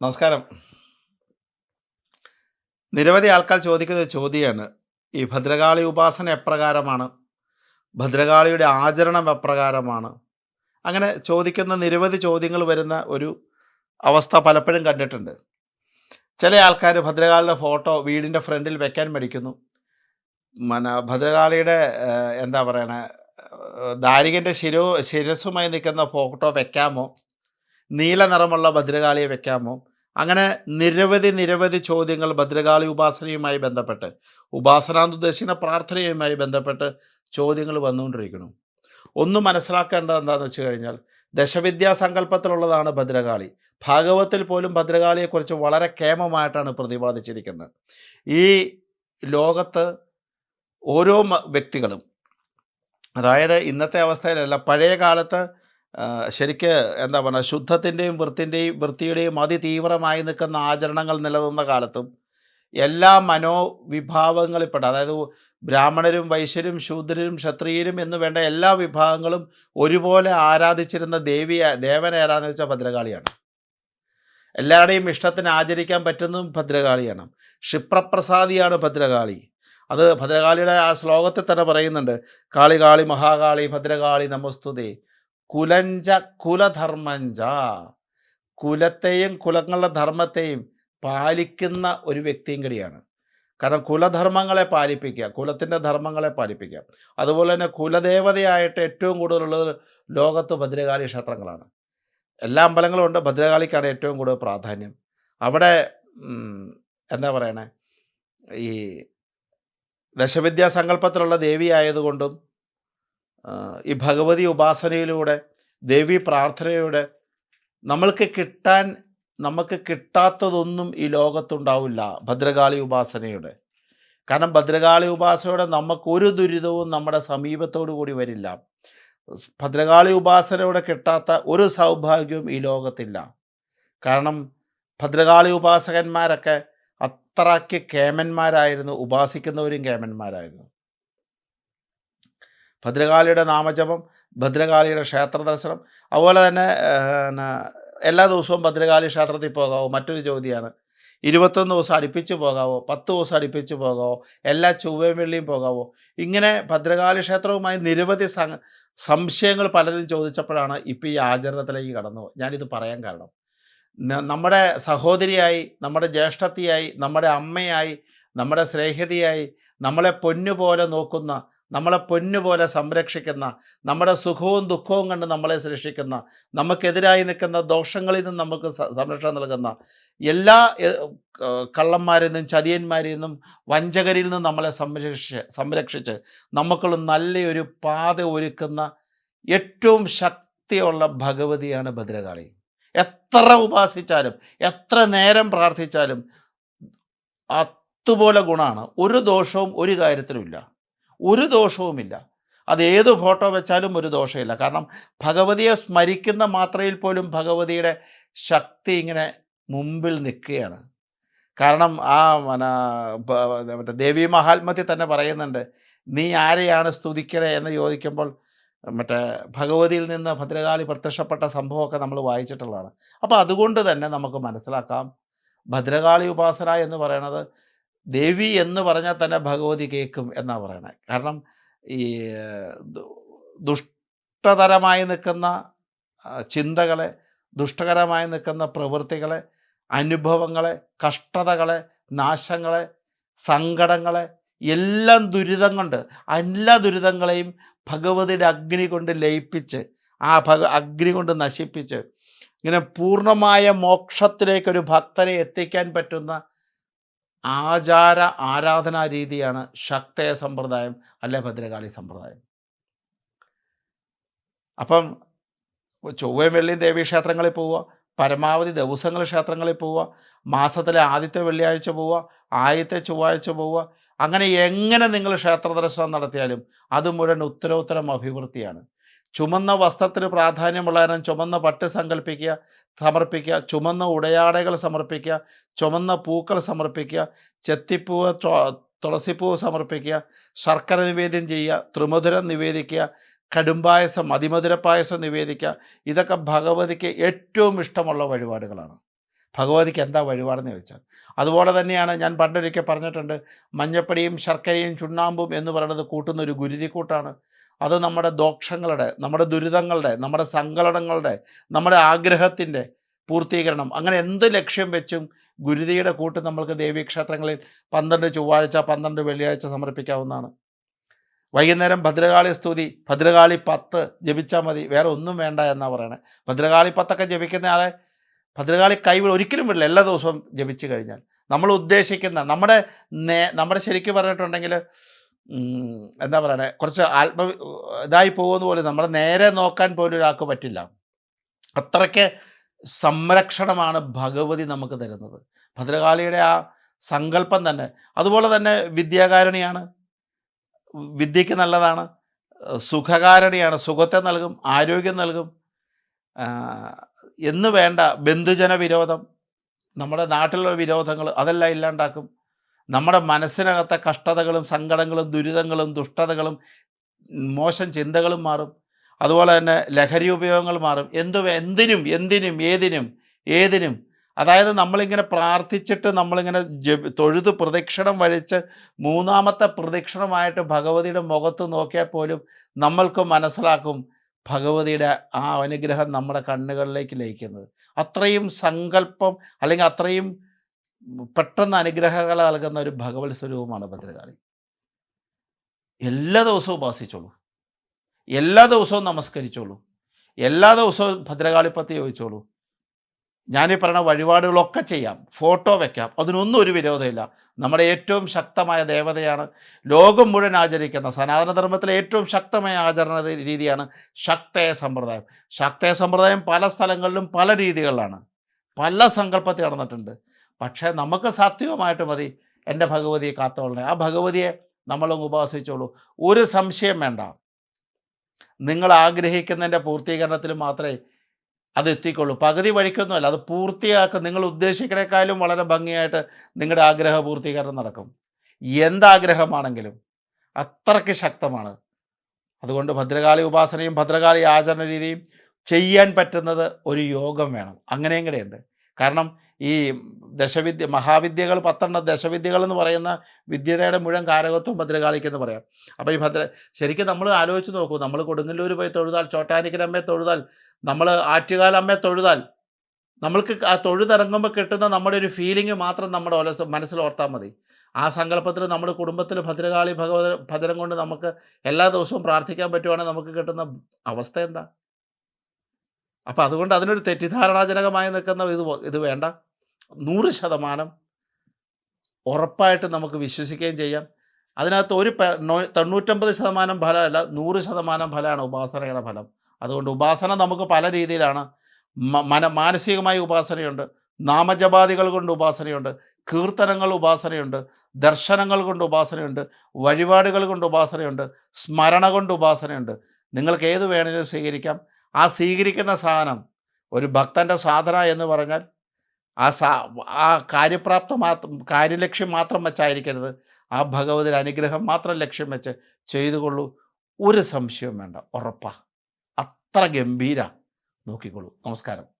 നമസ്കാരം. നിരവധി ആൾക്കാർ ചോദിക്കുന്ന ചോദ്യമാണ് ഈ ഭദ്രകാളി ഉപാസന എപ്രകാരമാണ്? ഭദ്രകാളിയുടെ ആചരണം എപ്രകാരമാണ്? അങ്ങനെ ചോദിക്കുന്ന നിരവധി ചോദ്യങ്ങൾ വരുന്ന ഒരു അവസ്ഥ പലപ്പോഴും കണ്ടിട്ടുണ്ട്. ചില ആൾക്കാർ ഭദ്രകാളിയുടെ ഫോട്ടോ വീടിന്റെ ഫ്രണ്ടിൽ വെക്കാൻ മടിക്കുന്നു. പിന്നെ ഭദ്രകാളിയുടെ എന്താ പറയണേ ദാരികന്റെ ശിരോ ശിരസുമായി നിൽക്കുന്ന ഫോട്ടോ വെക്കാമോ? നീല നിറമുള്ള ഭദ്രകാളിയെ വെക്കാമോ? അങ്ങനെ നിരവധി നിരവധി ചോദ്യങ്ങൾ ഭദ്രകാളി ഉപാസനയുമായി ബന്ധപ്പെട്ട് ഉപാസനാനുദ്ദേശിക്കുന്ന പ്രാർത്ഥനയുമായി ബന്ധപ്പെട്ട് ചോദ്യങ്ങൾ വന്നുകൊണ്ടിരിക്കുന്നു. ഒന്ന് മനസ്സിലാക്കേണ്ടത് എന്താണെന്ന് വെച്ച് കഴിഞ്ഞാൽ ദശവിദ്യാ സങ്കല്പത്തിലുള്ളതാണ് ഭദ്രകാളി. ഭാഗവത്തിൽ പോലും ഭദ്രകാളിയെക്കുറിച്ച് വളരെ കേമമായിട്ടാണ് പ്രതിപാദിച്ചിരിക്കുന്നത്. ഈ ലോകത്ത് ഓരോ വ്യക്തികളും അതായത് ഇന്നത്തെ അവസ്ഥയിലല്ല പഴയ കാലത്ത് ശരിക്ക് എന്താ പറയുക ശുദ്ധത്തിന്റെയും വൃത്തിന്റെയും വൃത്തിയുടെയും അതിതീവ്രമായി നിൽക്കുന്ന ആചരണങ്ങൾ നിലനിന്ന കാലത്തും എല്ലാ മനോവിഭാവങ്ങളിൽപ്പെട്ട അതായത് ബ്രാഹ്മണരും വൈശ്യരും ശൂദ്രരും ക്ഷത്രിയരും എന്ന് വേണ്ട എല്ലാ വിഭാഗങ്ങളും ഒരുപോലെ ആരാധിച്ചിരുന്ന ദേവിയ ദേവനേരാന്ന് വെച്ചാൽ ഭദ്രകാളിയാണ്. എല്ലാവരുടെയും ഇഷ്ടത്തിന് ആചരിക്കാൻ പറ്റുന്നതും ഭദ്രകാളിയാണ്. ക്ഷിപ്രപ്രസാദിയാണ് ഭദ്രകാളി. അത് ഭദ്രകാളിയുടെ ആ ശ്ലോകത്തിൽ തന്നെ പറയുന്നുണ്ട് കാളി കാളി മഹാകാളി ഭദ്രകാളി നമസ്തുതേ. കുലഞ്ച കുലധർമ്മഞ്ച കുലത്തെയും കുലങ്ങളുടെ ധർമ്മത്തെയും പാലിക്കുന്ന ഒരു വ്യക്തിയും കൂടിയാണ്. കാരണം കുലധർമ്മങ്ങളെ പാലിപ്പിക്കുക കുലത്തിന്റെ ധർമ്മങ്ങളെ പാലിപ്പിക്കുക. അതുപോലെ തന്നെ കുലദേവതയായിട്ട് ഏറ്റവും കൂടുതലുള്ളത് ലോകത്ത് ഭദ്രകാളി ക്ഷേത്രങ്ങളാണ്. എല്ലാ അമ്പലങ്ങളും ഉണ്ട്. ഭദ്രകാളിക്കാണ് ഏറ്റവും കൂടുതൽ പ്രാധാന്യം. അവിടെ എന്താ പറയണേ? ഈ ദശവിദ്യാ സങ്കല്പത്തിലുള്ള ദേവി ആയതുകൊണ്ടും ഈ ഭഗവതി ഉപാസനയിലൂടെ ദേവി പ്രാർത്ഥനയിലൂടെ നമ്മൾക്ക് കിട്ടാൻ നമുക്ക് കിട്ടാത്തതൊന്നും ഈ ലോകത്തുണ്ടാവില്ല ഭദ്രകാളി ഉപാസനയുടെ. കാരണം ഭദ്രകാളി ഉപാസനയുടെ നമുക്കൊരു ദുരിതവും നമ്മുടെ സമീപത്തോടു കൂടി വരില്ല. ഭദ്രകാളി ഉപാസനയുടെ കിട്ടാത്ത ഒരു സൗഭാഗ്യവും ഈ ലോകത്തില്ല. കാരണം ഭദ്രകാളി ഉപാസകന്മാരൊക്കെ അത്രയ്ക്ക് കേമന്മാരായിരുന്നു ഉപാസിക്കുന്നവരും കേമന്മാരായിരുന്നു. ഭദ്രകാളിയുടെ നാമജപം ഭദ്രകാളിയുടെ ക്ഷേത്ര ദർശനം അതുപോലെ തന്നെ എല്ലാ ദിവസവും ഭദ്രകാളി ക്ഷേത്രത്തിൽ പോകാവോ? മറ്റൊരു ചോദ്യമാണ്. ഇരുപത്തൊന്ന് ദിവസം അടുപ്പിച്ച് പോകാവോ? പത്ത് ദിവസം അടുപ്പിച്ച് പോകാവോ? എല്ലാ ചൊവ്വയും വെള്ളിയും പോകാവോ? ഇങ്ങനെ ഭദ്രകാളി ക്ഷേത്രവുമായി നിരവധി സംശയങ്ങൾ പലരും ചോദിച്ചപ്പോഴാണ് ഇപ്പോൾ ഈ ആചരണത്തിലേക്ക് കടന്നു. ഞാനിത് പറയാൻ കാരണം. നമ്മുടെ സഹോദരിയായി നമ്മുടെ ജ്യേഷ്ഠത്തിയായി നമ്മുടെ അമ്മയായി നമ്മുടെ സ്നേഹിതയായി നമ്മളെ പൊന്നുപോലെ നോക്കുന്ന നമ്മളെ പൊന്നുപോലെ സംരക്ഷിക്കുന്ന നമ്മുടെ സുഖവും ദുഃഖവും കണ്ട് നമ്മളെ സൃഷ്ടിക്കുന്ന നമുക്കെതിരായി നിൽക്കുന്ന ദോഷങ്ങളിൽ നിന്നും നമുക്ക് സംരക്ഷണം നൽകുന്ന എല്ലാ കള്ളന്മാരിൽ നിന്നും ചതിയന്മാരിൽ നിന്നും വഞ്ചകരിൽ നിന്നും നമ്മളെ സംരക്ഷിച്ച് സംരക്ഷിച്ച് നമുക്കുള്ള നല്ലൊരു പാത ഒരുക്കുന്ന ഏറ്റവും ശക്തിയുള്ള ഭഗവതിയാണ് ഭദ്രകാളി. എത്ര ഉപാസിച്ചാലും എത്ര നേരം പ്രാർത്ഥിച്ചാലും അതുപോലെ ഗുണമാണ്. ഒരു ദോഷവും ഒരു കാര്യത്തിലുമില്ല ഒരു ദോഷവുമില്ല. അത് ഏത് ഫോട്ടോ വെച്ചാലും ഒരു ദോഷമില്ല. കാരണം ഭഗവതിയെ സ്മരിക്കുന്ന മാത്രയിൽ പോലും ഭഗവതിയുടെ ശക്തി ഇങ്ങനെ മുമ്പിൽ നിൽക്കുകയാണ്. കാരണം ആ മറ്റേ ദേവി മഹാത്മത്തിൽ തന്നെ പറയുന്നുണ്ട് നീ ആരെയാണ് സ്തുതിക്കണേ? എന്ന് ചോദിക്കുമ്പോൾ മറ്റേ ഭഗവതിയിൽ നിന്ന് ഭദ്രകാളി പ്രത്യക്ഷപ്പെട്ട സംഭവമൊക്കെ നമ്മൾ വായിച്ചിട്ടുള്ളതാണ്. അപ്പോൾ അതുകൊണ്ട് തന്നെ നമുക്ക് മനസ്സിലാക്കാം ഭദ്രകാളി ഉപാസന എന്ന് പറയണത് ദേവി എന്ന് പറഞ്ഞാൽ തന്നെ ഭഗവതി കേൾക്കും എന്നാണ് പറയണത് കാരണം ഈ ദുഷ്ടതരമായി നിൽക്കുന്ന ചിന്തകളെ ദുഷ്ടകരമായി നിൽക്കുന്ന പ്രവൃത്തികളെ അനുഭവങ്ങളെ കഷ്ടതകളെ നാശങ്ങളെ സങ്കടങ്ങളെ എല്ലാം ദുരിതം കൊണ്ട് എല്ലാ ദുരിതങ്ങളെയും ഭഗവതിയുടെ അഗ്നി കൊണ്ട് ലയിപ്പിച്ച് ആ ഭഗ അഗ്നി കൊണ്ട് നശിപ്പിച്ച് ഇങ്ങനെ പൂർണമായ മോക്ഷത്തിലേക്കൊരു ഭക്തനെ എത്തിക്കാൻ പറ്റുന്ന ആചാര ആരാധനാ രീതിയാണ് ശക്തയ സമ്പ്രദായം അല്ലെ ഭദ്രകാളി സമ്പ്രദായം. അപ്പം ചൊവ്വയും വെള്ളിയും ദേവീക്ഷേത്രങ്ങളിൽ പോവുക പരമാവധി ദിവസങ്ങൾ ക്ഷേത്രങ്ങളിൽ പോവുക മാസത്തിലെ ആദ്യത്തെ വെള്ളിയാഴ്ച പോവുക ആദ്യത്തെ ചൊവ്വാഴ്ച പോവുക അങ്ങനെ എങ്ങനെ നിങ്ങൾ ക്ഷേത്ര ദർശനം നടത്തിയാലും അത് മുഴുവൻ ഉത്തരോത്തരം അഭിവൃദ്ധിയാണ്. ചുമന്ന വസ്ത്രത്തിന് പ്രാധാന്യമുള്ള കാരണം ചുമന്ന പട്ട് സങ്കല്പിക്കുക സമർപ്പിക്കുക ചുമന്ന ഉടയാടകൾ സമർപ്പിക്കുക ചുമന്ന പൂക്കൾ സമർപ്പിക്കുക ചെത്തിപ്പൂവ് തുളസിപ്പൂവ് സമർപ്പിക്കുക ശർക്കര നിവേദ്യം ചെയ്യുക ത്രിമധുരം നിവേദിക്കുക കടുംപായസം അതിമധുര പായസം നിവേദിക്കുക ഇതൊക്കെ ഭഗവതിക്ക് ഏറ്റവും ഇഷ്ടമുള്ള വഴിപാടുകളാണ്. ഭഗവതിക്ക് എന്താ വഴിപാടെന്ന് ചോദിച്ചാൽ അതുപോലെ തന്നെയാണ് ഞാൻ പണ്ടൊരിക്കൽ പറഞ്ഞിട്ടുണ്ട് മഞ്ഞപ്പടിയും ശർക്കരയും ചുണ്ണാമ്പും എന്ന് പറയുന്നത് കൂട്ടുന്ന ഒരു ഗുരുതിക്കൂട്ടാണ്. അത് നമ്മുടെ ദോഷങ്ങളുടെ നമ്മുടെ ദുരിതങ്ങളുടെ നമ്മുടെ സങ്കടങ്ങളുടെ നമ്മുടെ ആഗ്രഹത്തിന്റെ പൂർത്തീകരണം. അങ്ങനെ എന്ത് ലക്ഷ്യം വെച്ചും ഗുരുതിയുടെ കൂട്ട് നമ്മൾക്ക് ദേവീക്ഷേത്രങ്ങളിൽ പന്ത്രണ്ട് ചൊവ്വാഴ്ച പന്ത്രണ്ട് വെള്ളിയാഴ്ച സമർപ്പിക്കാവുന്നതാണ്. വൈകുന്നേരം ഭദ്രകാളി സ്തുതി ഭദ്രകാളി പത്ത് ജപിച്ചാൽ മതി. വേറെ ഒന്നും വേണ്ട എന്നാണ് പറയണത് ഭദ്രകാളി പത്തൊക്കെ ജപിക്കുന്ന ആളെ ഭദ്രകാളി കൈ ഒരിക്കലും വിടില്ല. എല്ലാ ദിവസവും ജപിച്ചു കഴിഞ്ഞാൽ. നമ്മൾ ഉദ്ദേശിക്കുന്ന നമ്മുടെ നമ്മുടെ ശരിക്കും പറഞ്ഞിട്ടുണ്ടെങ്കിൽ എന്താ പറയണേ? കുറച്ച് ആത്മ ഇതായി പോകുന്ന പോലെ നമ്മൾ നേരെ നോക്കാൻ പോലും ഒരാൾക്ക് പറ്റില്ല. അത്രയ്ക്ക് സംരക്ഷണമാണ് ഭഗവതി നമുക്ക് തരുന്നത്. ഭദ്രകാളിയുടെ ആ സങ്കല്പം തന്നെ. അതുപോലെ തന്നെ വിദ്യാകാരണിയാണ്. വിദ്യയ്ക്ക് നല്ലതാണ്. സുഖകാരണിയാണ്. സുഖത്തെ നൽകും ആരോഗ്യം നൽകും. എന്ന് വേണ്ട ബന്ധുജന വിരോധം നമ്മുടെ നാട്ടിലുള്ള വിരോധങ്ങൾ അതെല്ലാം ഇല്ലാണ്ടാക്കും. നമ്മുടെ മനസ്സിനകത്തെ കഷ്ടതകളും സങ്കടങ്ങളും ദുരിതങ്ങളും ദുഷ്ടതകളും മോശം ചിന്തകളും മാറും. അതുപോലെ തന്നെ ലഹരി ഉപയോഗങ്ങൾ മാറും. എന്തു എന്തിനും എന്തിനും ഏതിനും ഏതിനും. അതായത് നമ്മളിങ്ങനെ പ്രാർത്ഥിച്ചിട്ട് നമ്മളിങ്ങനെ തൊഴുത് പ്രദക്ഷിണം വഴിച്ച് മൂന്നാമത്തെ പ്രദക്ഷിണമായിട്ട് ഭഗവതിയുടെ മുഖത്ത് നോക്കിയാൽ പോലും നമ്മൾക്ക് മനസ്സിലാക്കും ഭഗവതിയുടെ ആ അനുഗ്രഹം നമ്മുടെ കണ്ണുകളിലേക്ക് ലയിക്കുന്നത്. അത്രയും സങ്കല്പം അല്ലെങ്കിൽ അത്രയും പെട്ടെന്ന് അനുഗ്രഹങ്ങൾ നൽകുന്ന ഒരു ഭഗവത് സ്വരൂപമാണ് ഭദ്രകാളി. എല്ലാ ദിവസവും ഉപാസിച്ചോളൂ. എല്ലാ ദിവസവും നമസ്കരിച്ചോളൂ. എല്ലാ ദിവസവും ഭദ്രകാളിപ്പത്തി ചോദിച്ചോളൂ. ഞാനീ പറയുന്ന വഴിപാടുകളൊക്കെ ചെയ്യാം. ഫോട്ടോ വെക്കാം. അതിനൊന്നും ഒരു വിരോധമില്ല. നമ്മുടെ ഏറ്റവും ശക്തമായ ദേവതയാണ്. ലോകം മുഴുവൻ ആചരിക്കുന്ന സനാതനധർമ്മത്തിലെ ഏറ്റവും ശക്തമായ ആചരണ രീതിയാണ് ശക്തയ സമ്പ്രദായം. ശക്തയ സമ്പ്രദായം പല സ്ഥലങ്ങളിലും പല രീതികളിലാണ്. പല സങ്കല്പത്തിൽ നടന്നിട്ടുണ്ട്. പക്ഷേ നമുക്ക് സാത്വികമായിട്ട് മതി എന്റെ ഭഗവതിയെ കാത്തോളണേ ആ ഭഗവതിയെ നമ്മളങ്ങ് ഉപാസിച്ചോളൂ ഒരു സംശയം വേണ്ട. നിങ്ങൾ ആഗ്രഹിക്കുന്നതിന്റെ പൂർത്തീകരണത്തിൽ മാത്രമേ അത് എത്തിക്കുള്ളൂ. പകുതി വഴിക്കൊന്നുമല്ല അത് പൂർത്തിയാക്കുക നിങ്ങൾ ഉദ്ദേശിക്കണേക്കാളും വളരെ ഭംഗിയായിട്ട് നിങ്ങളുടെ ആഗ്രഹ പൂർത്തീകരണം നടക്കും. എന്താഗ്രഹമാണെങ്കിലും അത്രയ്ക്ക് ശക്തമാണ്. അതുകൊണ്ട് ഭദ്രകാളി ഉപാസനയും ഭദ്രകാളി ആചരണ രീതിയും ചെയ്യാൻ പറ്റുന്നത് ഒരു യോഗം വേണം. അങ്ങനെയും കൂടെയുണ്ട് കാരണം ഈ ദശവിദ്യ മഹാവിദ്യകൾ പത്തെണ്ണം ദശവിദ്യകൾ എന്ന് പറയുന്ന വിദ്യതയുടെ മുഴുവൻ കാരകത്വം ഭദ്രകാളിക്കെന്ന് പറയാം. അപ്പോൾ ഈ ഭദ്ര ശരിക്കും നമ്മൾ ആലോചിച്ച് നോക്കൂ നമ്മൾ കൊടുങ്ങല്ലൂർ പോയി തൊഴുതാൽ ചോട്ടാനിക്കരമ്മയെ തൊഴുതാൽ നമ്മൾ ആറ്റുകാലമ്മയെ തൊഴുതാൽ നമ്മൾക്ക് ആ തൊഴുതിറങ്ങുമ്പോൾ കിട്ടുന്ന നമ്മുടെ ഒരു ഫീലിംഗ് മാത്രം നമ്മുടെ ഓല മനസ്സിൽ ഓർത്താൽ മതി. ആ സങ്കല്പത്തിൽ നമ്മുടെ കുടുംബത്തിൽ ഭദ്രകാളി ഭഗവത ഭദ്രം കൊണ്ട് നമുക്ക് എല്ലാ ദിവസവും പ്രാർത്ഥിക്കാൻ പറ്റുവാണെങ്കിൽ നമുക്ക് കിട്ടുന്ന അവസ്ഥ എന്താ? അപ്പം അതുകൊണ്ട് അതിനൊരു തെറ്റിദ്ധാരണാജനകമായി നിൽക്കുന്ന ഇത് ഇത് വേണ്ട. നൂറ് ശതമാനം ഉറപ്പായിട്ട് നമുക്ക് വിശ്വസിക്കുകയും ചെയ്യാം. അതിനകത്ത് ഒരു തൊണ്ണൂറ്റമ്പത് ശതമാനം ഫലമല്ല നൂറ് ശതമാനം ഫലമാണ് ഉപാസനയുടെ ഫലം. അതുകൊണ്ട് ഉപാസന നമുക്ക് പല രീതിയിലാണ്. മന മാനസികമായ ഉപാസനയുണ്ട്. നാമജപാദികൾ കൊണ്ട് ഉപാസനയുണ്ട്. കീർത്തനങ്ങൾ ഉപാസനയുണ്ട്. ദർശനങ്ങൾ കൊണ്ട് ഉപാസനയുണ്ട്. വഴിപാടുകൾ കൊണ്ട് ഉപാസനയുണ്ട്. സ്മരണ കൊണ്ട് ഉപാസനയുണ്ട്. നിങ്ങൾക്ക് ഏത് വേണേലും സ്വീകരിക്കാം. ആ സ്വീകരിക്കുന്ന സാധനം ഒരു ഭക്തന്റെ സാധന എന്ന് പറഞ്ഞാൽ ആ സാ ആ കാര്യപ്രാപ്ത മാത്രം കാര്യലക്ഷ്യം മാത്രം വെച്ചായിരിക്കരുത്. ആ ഭഗവതി അനുഗ്രഹം മാത്രം ലക്ഷ്യം വെച്ച് ചെയ്തുകൊള്ളൂ. ഒരു സംശയവും വേണ്ട. ഉറപ്പാ. അത്ര ഗംഭീര. നോക്കിക്കോളൂ നമസ്കാരം.